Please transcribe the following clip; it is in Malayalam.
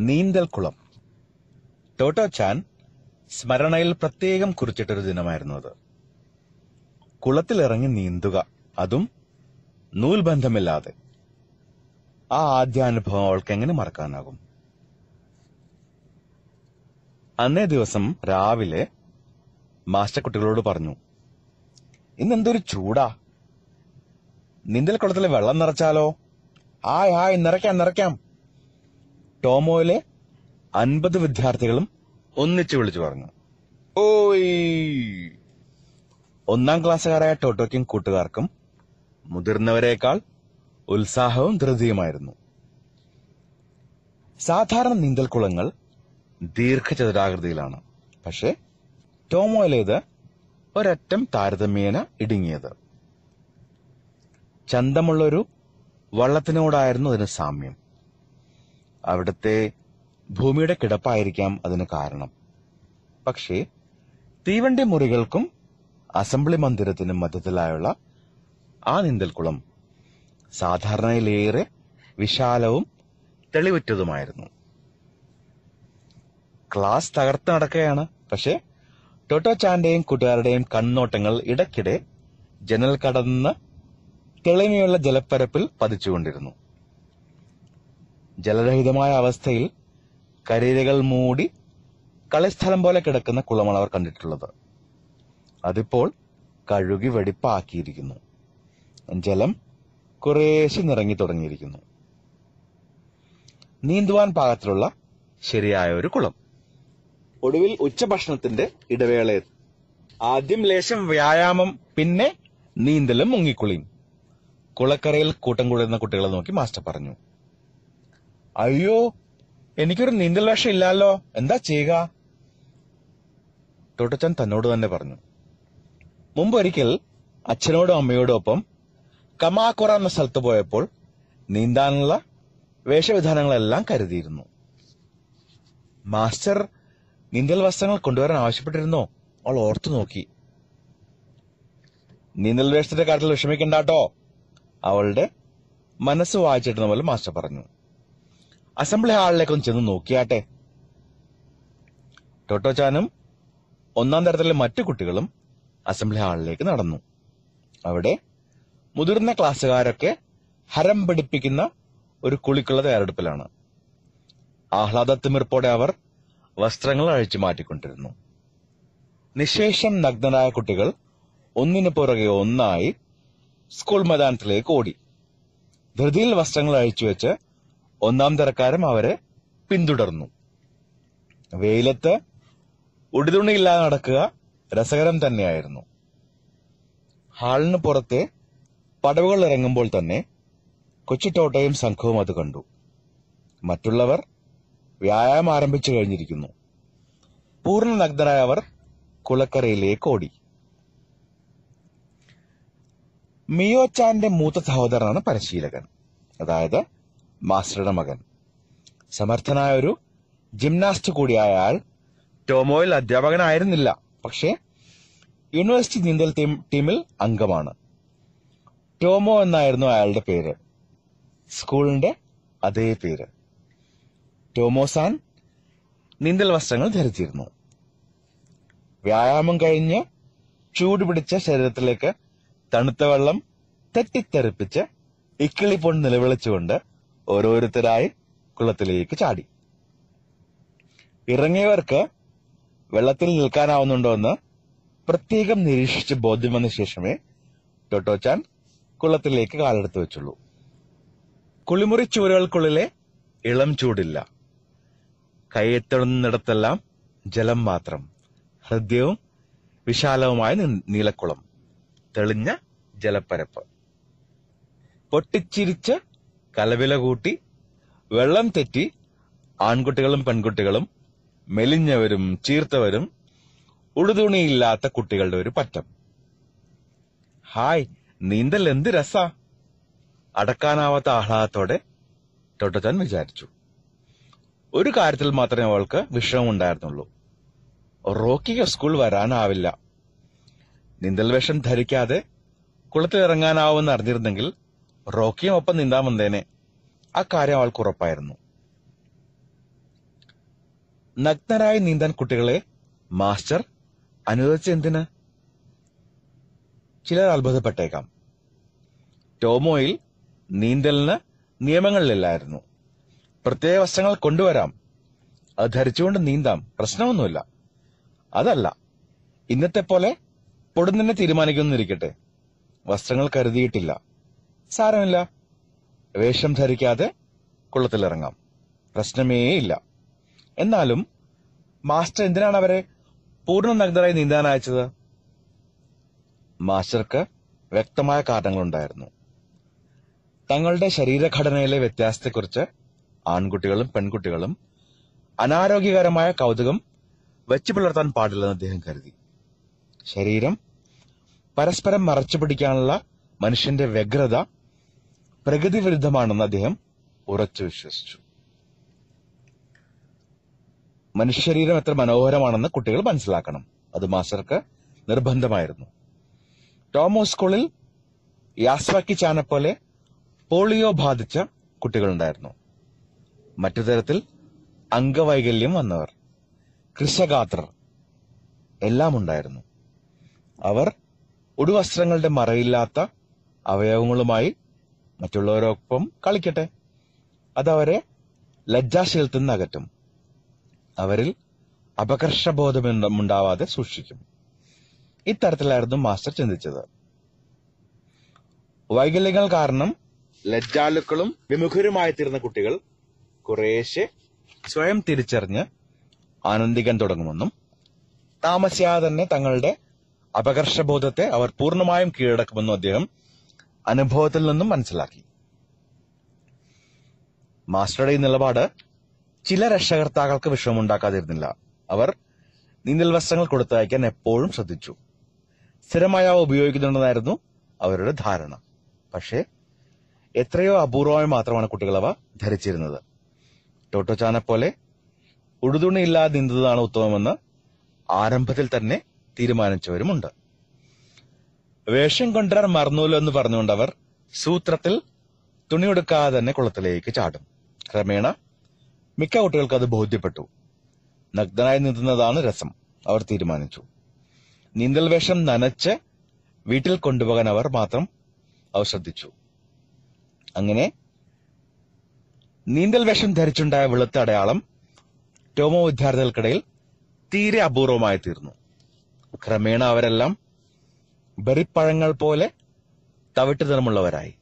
നീന്തൽ കുളം ടോട്ടോ ചാൻ സ്മരണയിൽ പ്രത്യേകം കുറിച്ചിട്ടൊരു ദിനമായിരുന്നു അത്. കുളത്തിലിറങ്ങി നീന്തുക അതും നൂൽബന്ധമില്ലാതെ. ആ ആദ്യാനുഭവം അവൾക്ക് എങ്ങനെ മറക്കാനാകും? അന്നേ ദിവസം രാവിലെ മാസ്റ്റർ കുട്ടികളോട് പറഞ്ഞു ഇന്നെന്തൊരു ചൂടാ. നീന്തൽ കുളത്തിലെ വെള്ളം നിറച്ചാലോ? ആയ് ആയ് നിറയ്ക്കാം നിറയ്ക്കാം. ടോമോയിലെ അൻപത് വിദ്യാർത്ഥികളും ഒന്നിച്ചു വിളിച്ചു പറഞ്ഞു. ഓയ്! ഒന്നാം ക്ലാസ്സുകാരായ ടോട്ടോയ്ക്കും കൂട്ടുകാർക്കും മുതിർന്നവരെക്കാൾ ഉത്സാഹവും ധൃതിയുമായിരുന്നു. സാധാരണ നീന്തൽക്കുളങ്ങൾ ദീർഘചതുരാകൃതിയിലാണ്. പക്ഷേ ടോമോയിലേത് ഒരറ്റം താരതമ്യേന ഇടുങ്ങിയത്. ചന്തമുള്ളൊരു വള്ളത്തിനോടായിരുന്നു അതിന് സാമ്യം. അവിടുത്തെ ഭൂമിയുടെ കിടപ്പായിരിക്കാം അതിന് കാരണം. പക്ഷേ തീവണ്ടി മുറികൾക്കും അസംബ്ലി മന്ദിരത്തിനും മധ്യത്തിലായുള്ള ആ നീന്തൽക്കുളം സാധാരണയിലേറെ വിശാലവും തെളിവുറ്റതുമായിരുന്നു. ക്ലാസ് തകർത്ത് നടക്കുകയാണ്. പക്ഷേ ടോട്ടോ ചാന്റെയും കൂട്ടുകാരുടെയും കണ്ണോട്ടങ്ങൾ ഇടയ്ക്കിടെ ജനൽ കടന്ന് തെളിമയുള്ള ജലപ്പരപ്പിൽ പതിച്ചുകൊണ്ടിരുന്നു. ജലരഹിതമായ അവസ്ഥയിൽ കരിയിലകൾ മൂടി കളിസ്ഥലം പോലെ കിടക്കുന്ന കുളമാണ് അവർ കണ്ടിട്ടുള്ളത്. അതിപ്പോൾ കഴുകി വെടിപ്പാക്കിയിരിക്കുന്നു. ജലം കുറേശ്ശെ നിറങ്ങി തുടങ്ങിയിരിക്കുന്നു. നീന്തുവാൻ പാകത്തിലുള്ള ശരിയായ ഒരു കുളം. ഒടുവിൽ ഉച്ചഭക്ഷണത്തിന്റെ ഇടവേള ആദ്യം ലേശം വ്യായാമം പിന്നെ നീന്തലും മുങ്ങിക്കുളിയും. കുളക്കരയിൽ കൂട്ടം കൂടുന്ന കുട്ടികളെ നോക്കി മാസ്റ്റർ പറഞ്ഞു. അയ്യോ എനിക്കൊരു നീന്തൽ വേഷം ഇല്ലല്ലോ എന്താ ചെയ്യുക? തൊട്ടച്ചൻ തന്നോട് തന്നെ പറഞ്ഞു. മുമ്പ് ഒരിക്കൽ അച്ഛനോടും അമ്മയോടും ഒപ്പം കമാക്കുറ എന്ന സ്ഥലത്ത് പോയപ്പോൾ നീന്താനുള്ള വേഷവിധാനങ്ങളെല്ലാം കരുതിയിരുന്നു. മാസ്റ്റർ നീന്തൽ വസ്ത്രങ്ങൾ കൊണ്ടുവരാൻ ആവശ്യപ്പെട്ടിരുന്നോ? അവൾ ഓർത്തു നോക്കി. നീന്തൽ വേഷത്തിന്റെ കാര്യത്തിൽ വിഷമിക്കണ്ടാട്ടോ അവളുടെ മനസ്സ് വായിച്ചിട്ടുന്ന പോലെ മാസ്റ്റർ പറഞ്ഞു. അസംബ്ലി ഹാളിലേക്ക് ഒന്ന് ചെന്ന് നോക്കിയാട്ടെ. ടോട്ടോചാനും ഒന്നാം തരത്തിലെ മറ്റു കുട്ടികളും അസംബ്ലി ഹാളിലേക്ക് നടന്നു. അവിടെ മുതിർന്ന ക്ലാസ്സുകാരൊക്കെ ഹരം പിടിപ്പിക്കുന്ന ഒരു കുളിക്കുള്ള തയ്യാറെടുപ്പിലാണ്. ആഹ്ലാദത്തിമിർപ്പോടെ അവർ വസ്ത്രങ്ങൾ അഴിച്ചു മാറ്റിക്കൊണ്ടിരുന്നു. നിശേഷം നഗ്നരായ കുട്ടികൾ ഒന്നിനു പുറകെ ഒന്നായി സ്കൂൾ മൈതാനത്തിലേക്ക് ഓടി. ധൃതിയിൽ വസ്ത്രങ്ങൾ അഴിച്ചു വെച്ച് ഒന്നാം തരക്കാരും അവരെ പിന്തുടർന്നു. വെയിലത്ത് ഉടുതുണിയില്ലാതെ നടക്കുക രസകരം തന്നെയായിരുന്നു. ഹാളിന് പുറത്തെ പടവുകൾ ഇറങ്ങുമ്പോൾ തന്നെ കൊച്ചുട്ടോട്ടയും സംഘവും അത് കണ്ടു. മറ്റുള്ളവർ വ്യായാമം ആരംഭിച്ചു കഴിഞ്ഞിരിക്കുന്നു. പൂർണ നഗ്നരായ അവർ കുളക്കരയിലേക്ക് ഓടി. മിയോച്ചാന്റെ മൂത്ത സഹോദരനാണ് പരിശീലകൻ. അതായത് മാസ്റ്ററുടെ മകൻ. സമർത്ഥനായ ഒരു ജിംനാസ്റ്റ് കൂടിയായ ആൾ ടോമോയിൽ അധ്യാപകനായിരുന്നില്ല. പക്ഷേ യൂണിവേഴ്സിറ്റി നീന്തൽ ടീമിൽ അംഗമാണ്. ടോമോ എന്നായിരുന്നു അയാളുടെ പേര്. സ്കൂളിന്റെ അതേ പേര്. ടോമോസാൻ നീന്തൽ വസ്ത്രങ്ങൾ ധരിച്ചിരുന്നു. വ്യായാമം കഴിഞ്ഞ് ചൂട് പിടിച്ച ശരീരത്തിലേക്ക് തണുത്ത വെള്ളം തെറ്റിത്തെറിപ്പിച്ച് ഇക്കിളിപ്പൊണ്ട് നിലവിളിച്ചുകൊണ്ട് ഓരോരുത്തരായി കുളത്തിലേക്ക് ചാടി. ഇറങ്ങിയവർക്ക് വെള്ളത്തിൽ നിൽക്കാനാവുന്നുണ്ടോ എന്ന് പ്രത്യേകം നിരീക്ഷിച്ച് ബോധ്യം വന്ന ശേഷമേ ടോട്ടോച്ചാൻ കുളത്തിലേക്ക് കാലെടുത്ത് വെച്ചുള്ളൂ. കുളിമുറി ചുവരുകൾക്കുള്ളിലെ ഇളം ചൂടില്ല. കൈയെത്തുന്നിടത്തെല്ലാം ജലം മാത്രം. ഹൃദ്യവും വിശാലവുമായ നീലക്കുളം. തെളിഞ്ഞ ജലപ്പരപ്പ്. പൊട്ടിച്ചിരിച്ച് കലവില കൂട്ടി വെള്ളം തെറ്റി ആൺകുട്ടികളും പെൺകുട്ടികളും മെലിഞ്ഞവരും ചീർത്തവരും ഉടുതുണിയില്ലാത്ത കുട്ടികളുടെ ഒരു പറ്റം. ഹായ് നീന്തൽ എന്ത് രസാ. അടക്കാനാവാത്ത ആഹ്ലാദത്തോടെ ടോട്ടോച്ചാൻ വിചാരിച്ചു. ഒരു കാര്യത്തിൽ മാത്രമേ അവൾക്ക് വിഷമമുണ്ടായിരുന്നുള്ളൂ. റോക്കിക്ക് സ്കൂൾ വരാനാവില്ല. നീന്തൽ വേഷം ധരിക്കാതെ കുളത്തിലിറങ്ങാനാവുമെന്ന് അറിഞ്ഞിരുന്നെങ്കിൽ റോക്കിയും ഒപ്പം നീന്താൻ ആ കാര്യം അവൾക്ക് ഉറപ്പായിരുന്നു. നഗ്നരായി നീന്താൻ കുട്ടികളെ മാസ്റ്റർ അനുവദിച്ച എന്തിന്? ചിലർ അത്ഭുതപ്പെട്ടേക്കാം. ടോമോയിൽ നീന്തലിന് നിയമങ്ങളിലില്ലായിരുന്നു പ്രത്യേക വസ്ത്രങ്ങൾ കൊണ്ടുവരാം. അത് ധരിച്ചുകൊണ്ട് നീന്താം. പ്രശ്നമൊന്നുമില്ല. അതല്ല ഇന്നത്തെ പോലെ പൊടുന്നെ തീരുമാനിക്കുന്നിരിക്കട്ടെ. വസ്ത്രങ്ങൾ കരുതിയിട്ടില്ല. സാരമില്ല. വേഷം ധരിക്കാതെ കുളത്തിലിറങ്ങാം. പ്രശ്നമേ ഇല്ല എന്നാലും മാസ്റ്റർ എന്തിനാണ് അവരെ പൂർണ നഗ്നരായി നീന്താൻ അയച്ചത്? മാസ്റ്റർക്ക് വ്യക്തമായ കാരണങ്ങളുണ്ടായിരുന്നു. തങ്ങളുടെ ശരീരഘടനയിലെ വ്യത്യാസത്തെക്കുറിച്ച് ആൺകുട്ടികളും പെൺകുട്ടികളും അനാരോഗ്യകരമായ കൗതുകം വെച്ചു പുലർത്താൻ പാടില്ലെന്ന് അദ്ദേഹം കരുതി. ശരീരം പരസ്പരം മറച്ചു പിടിക്കാനുള്ള മനുഷ്യന്റെ വ്യഗ്രത പ്രകൃതി വിരുദ്ധമാണെന്ന് അദ്ദേഹം ഉറച്ചു വിശ്വസിച്ചു. മനുഷ്യശരീരം എത്ര മനോഹരമാണെന്ന് കുട്ടികൾ മനസ്സിലാക്കണം. അത് മാസ്റ്റർക്ക് നിർബന്ധമായിരുന്നു. ടോമോ സ്കൂളിൽ യാസ്വാക്കി ചാനെ പോലെ പോളിയോ ബാധിച്ച കുട്ടികളുണ്ടായിരുന്നു. മറ്റു തരത്തിൽ അംഗവൈകല്യം വന്നവർ കൃഷഗാത്രർ എല്ലാം ഉണ്ടായിരുന്നു. അവർ ഉടുവസ്ത്രങ്ങളുടെ മറയില്ലാത്ത അവയവങ്ങളുമായി മറ്റുള്ളവരൊപ്പം കളിക്കട്ടെ. അതവരെ ലജ്ജാശീലത്തിൽ നിന്ന് അകറ്റും അവരിൽ അപകർഷബോധമുണ്ടാവാതെ സൂക്ഷിക്കും. ഇത്തരത്തിലായിരുന്നു മാസ്റ്റർ ചിന്തിച്ചത്. വൈകല്യങ്ങൾ കാരണം ലജ്ജാലുക്കളും വിമുഖരുമായി തീർന്ന കുട്ടികൾ കുറേശ്ശെ സ്വയം തിരിച്ചറിഞ്ഞ് ആനന്ദിക്കാൻ തുടങ്ങുമെന്നും താമസിയാതെ തന്നെ തങ്ങളുടെ അപകർഷബോധത്തെ അവർ പൂർണമായും കീഴടക്കുമെന്നും അദ്ദേഹം അനുഭവത്തിൽ നിന്നും മനസ്സിലാക്കി. മാസ്റ്ററുടെ ഈ നിലപാട് ചില രക്ഷകർത്താക്കൾക്ക് വിഷമമുണ്ടാക്കാതിരുന്നില്ല. അവർ നീന്തൽ വസ്ത്രങ്ങൾ കൊടുത്തയക്കാൻ എപ്പോഴും ശ്രദ്ധിച്ചു. സ്ഥിരമായി അവ ഉപയോഗിക്കുന്നുണ്ടെന്നായിരുന്നു അവരുടെ ധാരണ. പക്ഷേ എത്രയോ അപൂർവമായി മാത്രമാണ് കുട്ടികൾ അവ ധരിച്ചിരുന്നത്. ടോട്ടോചാനെ പോലെ ഉടുതുണിയില്ലാതെ നീന്തുന്നതാണ് ഉത്തമമെന്ന് ആരംഭത്തിൽ തന്നെ തീരുമാനിച്ചവരുമുണ്ട്. വേഷം കൊണ്ടുവരാൻ മറന്നൂല്ലോ എന്ന് പറഞ്ഞുകൊണ്ട് അവർ സൂത്രത്തിൽ തുണിയെടുക്കാതെ തന്നെ കുളത്തിലേക്ക് ചാടും. ക്രമേണ മിക്ക കുട്ടികൾക്ക് അത് ബോധ്യപ്പെട്ടു. നഗ്നനായി നീന്തുന്നതാണ് രസം. അവർ തീരുമാനിച്ചു. നീന്തൽ വേഷം നനച്ച് വീട്ടിൽ കൊണ്ടുപോകാൻ അവർ മാത്രം അവർ ശ്രദ്ധിച്ചു. അങ്ങനെ നീന്തൽ വേഷം ധരിച്ചുണ്ടായ വെളുത്ത അടയാളം ടോമോ വിദ്യാർത്ഥികൾക്കിടയിൽ തീരെ അപൂർവമായി തീർന്നു. ക്രമേണ അവരെല്ലാം ബെറിപ്പഴങ്ങൾ പോലെ തവിട്ട് നിറമുള്ളവരായി.